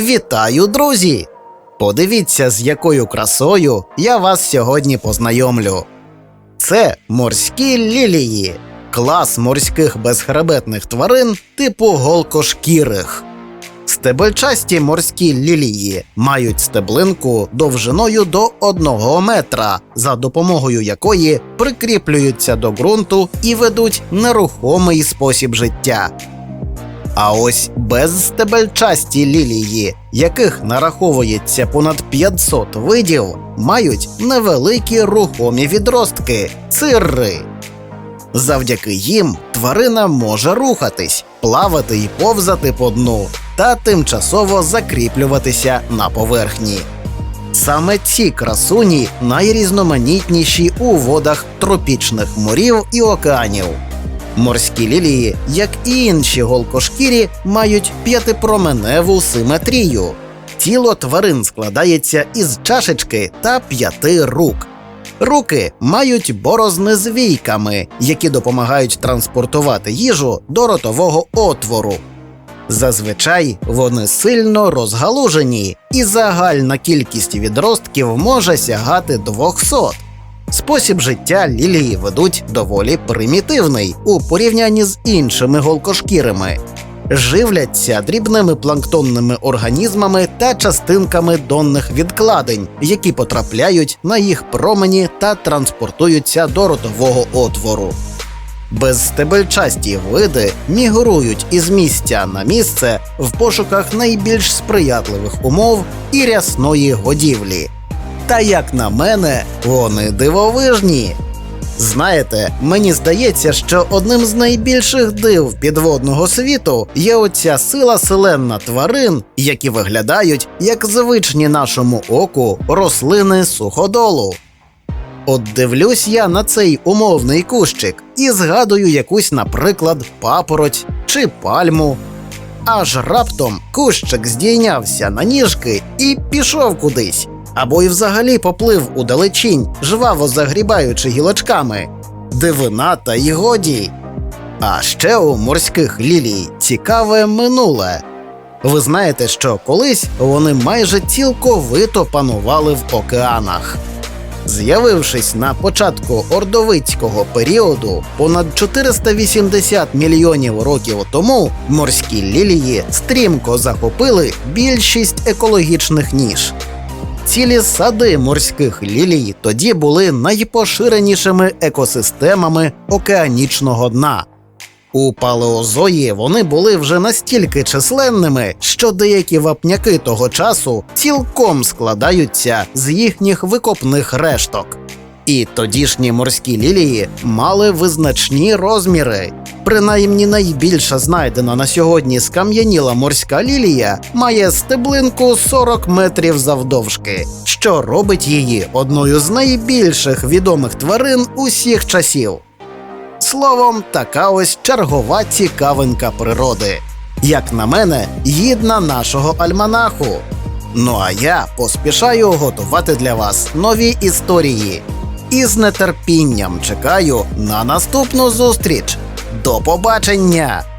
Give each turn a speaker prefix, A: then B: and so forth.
A: Вітаю, друзі! Подивіться, з якою красою я вас сьогодні познайомлю. Це морські лілії, клас морських безхребетних тварин типу голкошкірих. Стебельчасті морські лілії мають стеблинку довжиною до 1 метра, за допомогою якої прикріплюються до ґрунту і ведуть нерухомий спосіб життя. А ось безстебельчасті лілії, яких нараховується понад 500 видів, мають невеликі рухомі відростки цирри. Завдяки їм тварина може рухатись, плавати і повзати по дну та тимчасово закріплюватися на поверхні. Саме ці красуні найрізноманітніші у водах тропічних морів і океанів. Морські лілії, як і інші голкошкірі, мають п'ятипроменеву симетрію. Тіло тварин складається із чашечки та п'яти рук. Руки мають борозни з війками, які допомагають транспортувати їжу до ротового отвору. Зазвичай вони сильно розгалужені, і загальна кількість відростків може сягати 200. Спосіб життя лілії ведуть доволі примітивний у порівнянні з іншими голкошкірими. Живляться дрібними планктонними організмами та частинками донних відкладень, які потрапляють на їх промені та транспортуються до ротового отвору. Безстебельчасті види мігрують із місця на місце в пошуках найбільш сприятливих умов і рясної годівлі. Та як на мене, вони дивовижні. Знаєте, мені здається, що одним з найбільших див підводного світу є оця сила селенна тварин, які виглядають як звичні нашому оку рослини суходолу. От дивлюсь я на цей умовний кущик і згадую якусь, наприклад, папороть чи пальму. Аж раптом кущик здійнявся на ніжки і пішов кудись, або й взагалі поплив у далечінь, жваво загрібаючи гілочками. Дивина та й годі. А ще у морських лілій цікаве минуле. Ви знаєте, що колись вони майже цілковито панували в океанах. З'явившись на початку ордовицького періоду, понад 480 мільйонів років тому морські лілії стрімко захопили більшість екологічних ніж. Цілі сади морських лілій тоді були найпоширенішими екосистемами океанічного дна. У палеозої вони були вже настільки численними, що деякі вапняки того часу цілком складаються з їхніх викопних решток. І тодішні морські лілії мали визначні розміри. Принаймні найбільша знайдена на сьогодні скам'яніла морська лілія має стеблинку 40 метрів завдовжки, що робить її одною з найбільших відомих тварин усіх часів. Словом, така ось чергова цікавинка природи. Як на мене, гідна нашого альманаху. Ну а я поспішаю готувати для вас нові історії. І з нетерпінням чекаю на наступну зустріч. До побачення!